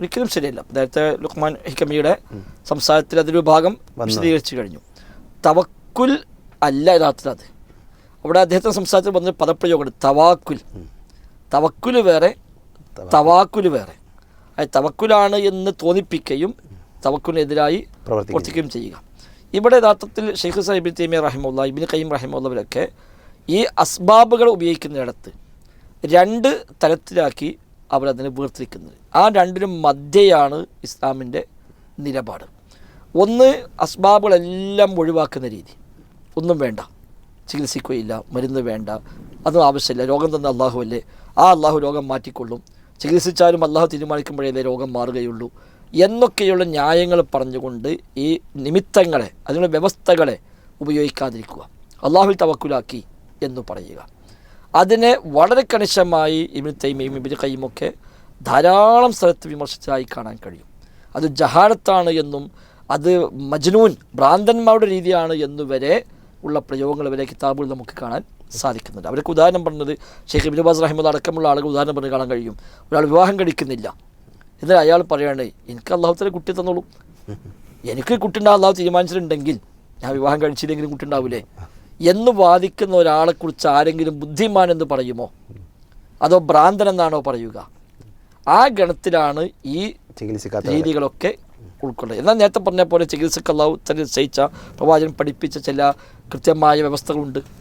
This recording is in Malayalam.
ഒരിക്കലും ശരിയല്ല. നേരത്തെ ലുക്മാൻ ഹിക്കമിയുടെ സംസാരത്തിൽ അതൊരു ഭാഗം വിശദീകരിച്ചു കഴിഞ്ഞു. തവക്കുൽ അല്ല യഥാർത്ഥത്തിൽ അത്. അവിടെ അദ്ദേഹത്തിന്റെ സംസാരത്തിൽ വന്നൊരു പദപ്രയോഗമാണ് തവാക്കുൽ. തവക്കുൽ വേറെ തവാക്കുൽ വേറെ. അത് തവക്കുലാണ് എന്ന് തോന്നിപ്പിക്കുകയും തവക്കുലിനെതിരായി പ്രവർത്തിക്കുകയും ചെയ്യുക. ഇവിടെ യഥാർത്ഥത്തിൽ ഷെയ്ഖ് സാഹിബിൻ തൈമിയ റഹിമുള്ള ഇബിൻ കയ്യം റഹിമുള്ളവരൊക്കെ ഈ അസ്ബാബുകൾ ഉപയോഗിക്കുന്നിടത്ത് രണ്ട് തലത്തിലാക്കി അവരതിനെ വേർതിരിക്കുന്നത്. ആ രണ്ടിനും മധ്യയാണ് ഇസ്ലാമിന്റെ നിലപാട്. ഒന്ന് അസ്ബാബുകളെല്ലാം ഒഴിവാക്കുന്ന രീതി. ഒന്നും വേണ്ട. ചികിത്സിക്കുകയില്ല. മരുന്ന് വേണ്ട. അതും ആവശ്യമില്ല. രോഗം തന്ന അള്ളാഹുവല്ലേ? ആ അള്ളാഹു രോഗം മാറ്റിക്കൊള്ളും. ചികിത്സിച്ചാലും അള്ളാഹു തീരുമാനിക്കുമ്പോഴേ രോഗം മാറുകയുള്ളൂ. എന്നൊക്കെയുള്ള ന്യായങ്ങൾ പറഞ്ഞുകൊണ്ട് ഈ നിമിത്തങ്ങളെ അതിനുള്ള വ്യവസ്ഥകളെ ഉപയോഗിക്കാതിരിക്കുക. അള്ളാഹുൽ തവക്കുലാക്കി എന്ന് പറയുക. അതിനെ വളരെ കണിശമായി ഇബിൻ തൈമയും കയ്യുമൊക്കെ ധാരാളം സ്ഥലത്ത് വിമർശിച്ചതായി കാണാൻ കഴിയും. അത് ജഹാരത്താണ് എന്നും അത് മജ്നൂൻ ഭ്രാന്തന്മാരുടെ രീതിയാണ് എന്നുവരെ ഉള്ള പ്രയോഗങ്ങൾ വരെ കിതാബുകൾ നമുക്ക് കാണാൻ സാധിക്കുന്നുണ്ട്. അവർക്ക് ഉദാഹരണം പറഞ്ഞത് ഷെയ്ഖ് ഇബിനുബാസ് ബാസ് അടക്കമുള്ള ആളുകൾ ഉദാഹരണം പറഞ്ഞ് കാണാൻ കഴിയും. ഒരാൾ വിവാഹം കഴിക്കുന്നില്ല. എന്നാൽ അയാൾ പറയാണ് എനിക്ക് അള്ളാഹുത്തല കുട്ടി തന്നോളൂ. എനിക്ക് കുട്ടി ഉണ്ടാകും അള്ളാഹു തീരുമാനിച്ചിട്ടുണ്ടെങ്കിൽ ഞാൻ വിവാഹം കഴിച്ചില്ലെങ്കിലും കുട്ടി ഉണ്ടാവില്ലേ എന്ന് വാദിക്കുന്ന ഒരാളെക്കുറിച്ച് ആരെങ്കിലും ബുദ്ധിമാൻ എന്ന് പറയുമോ? അതോ ഭ്രാന്തൻ എന്നാണോ പറയുക? ആ ഗണത്തിലാണ് ഈ ചികിത്സിക്കാത്ത രീതികളൊക്കെ ഉൾക്കൊള്ളുക എന്നാൽ നേരത്തെ പറഞ്ഞ പോലെ ചികിത്സക്ക് അള്ളാഹു തന്നെ നിശ്ചയിച്ച പ്രവാചകൻ പഠിപ്പിച്ച ചില കൃത്യമായ വ്യവസ്ഥകളുണ്ട്.